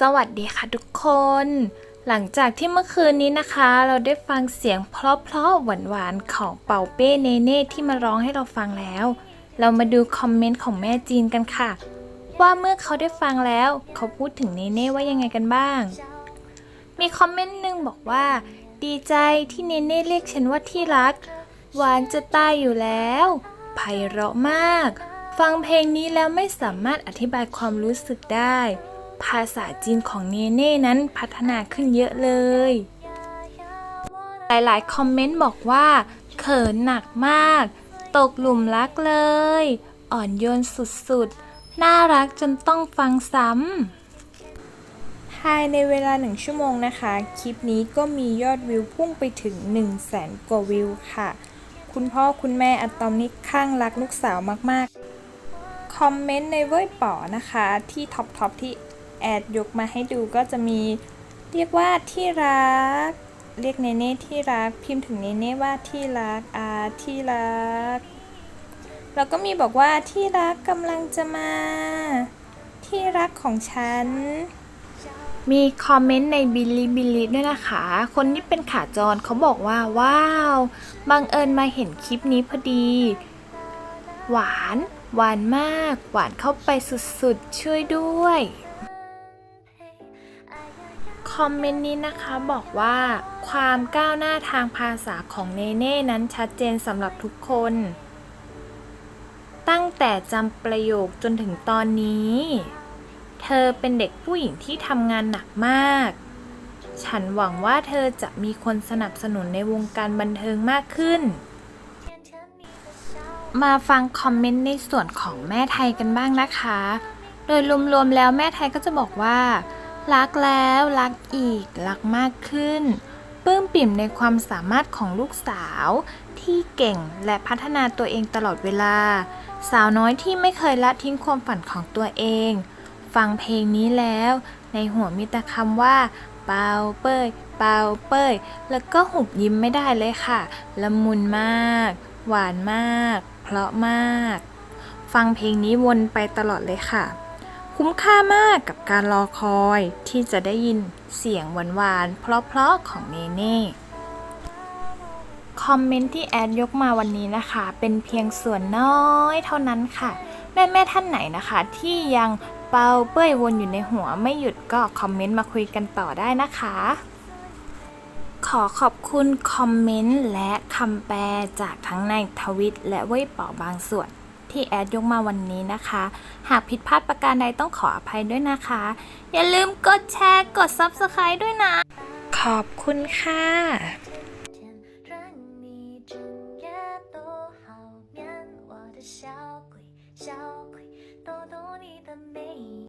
สวัสดีค่ะทุกคน หลังจากที่เมื่อคืนนี้นะคะ เราได้ฟังเสียงเพราะๆหวานๆของเป่าเป้เนเน่ที่มาร้องให้เราฟังแล้ว เรามาดูคอมเมนต์ของแม่จีนกันค่ะ ว่าเมื่อเขาได้ฟังแล้ว เขาพูดถึงเนเน่ว่ายังไงกันบ้าง มีคอมเมนต์หนึ่งบอกว่า ดีใจที่เนเน่เรียกฉันว่าที่รัก หวานจะตายอยู่แล้วไพเราะมาก ฟังเพลงนี้แล้วไม่สามารถอธิบายความรู้สึกได้ ภาษาจีนของเนเน่นั้นพัฒนาขึ้นเยอะเลย หลายๆ คอมเมนต์บอกว่า เขินหนักมาก ตกหลุมรักเลย อ่อนโยนสุดๆ น่ารักจนต้องฟังซ้ำภายในเวลาหนึ่งชั่วโมงนะคะ คลิปนี้ก็มียอดวิวพุ่งไปถึง 1 0 0 0 0แสนกว่าวิวค่ะ คุณพ่อคุณแม่อะตอมนี่ข้างรักลูกสาวมากๆ อมเมนต์ในเว้ยป๋อนะคะ ที่ท็อปทอปที่แอดยกมาให้ดูก็จะมีเรียกว่าที่รัก เรียกเนเน่ที่รัก พิมพ์ถึงเนเน่ว่าที่รักอาที่รัก แล้วก็มีบอกว่าที่รักกำลังจะมา ที่รักของฉันมีคอมเมนต์ในบิลิบิลลิด้วยนะคะ คนที่เป็นขาจรเขาบอกว่า ว้าว บังเอิญมาเห็นคลิปนี้พอดี หวาน หวานมาก หวานเข้าไปสุดๆ ช่วยด้วย คอมเมนต์นี้นะคะบอกว่า ความก้าวหน้าทางภาษาของเนเน่นั้นชัดเจนสำหรับทุกคน ตั้งแต่จำประโยคจนถึงตอนนี้ เธอเป็นเด็กผู้หญิงที่ทำงานหนักมาก ฉันหวังว่าเธอจะมีคนสนับสนุนในวงการบันเทิงมากขึ้น มาฟังคอมเมนต์ในส่วนของแม่ไทยกันบ้างนะคะ โดยรวมๆแล้วแม่ไทยก็จะบอกว่า รักแล้วรักอีก รักมากขึ้นปลื้มปิ่มในความสามารถของลูกสาว ที่เก่งและพัฒนาตัวเองตลอดเวลา สาวน้อยที่ไม่เคยละทิ้งความฝันของตัวเอง ฟังเพลงนี้แล้ว ในหัวมีแต่คำว่า เปาเป้ย เปาเป้ย แล้วก็หุบยิ้มไม่ได้เลยค่ะ ละมุนมาก หวานมาก เพราะมาก ฟังเพลงนี้วนไปตลอดเลยค่ะ คุ้มค่ามากกับการรอคอยที่จะได้ยินเสียงหวานๆเพราะๆของเนเน่คอมเมนต์ที่แอดยกมาวันนี้นะคะ เป็นเพียงส่วนน้อยเท่านั้นค่ะ แม่แม่ๆท่านไหนนะคะ ที่ยังเป่าเป้ยวนอยู่ในหัวไม่หยุดก็คอมเมนต์มาคุยกันต่อได้นะคะ ขอขอบคุณคอมเมนต์และคำแปลจากทั้งในทวิตและเว็บเป่าบางส่วน ที่แอดยกมาวันนี้นะคะ หากผิดพลาดประการใดต้องขออภัยด้วยนะคะ อย่าลืมกดแชร์ กด Subscribe ด้วยนะ ขอบคุณค่ะ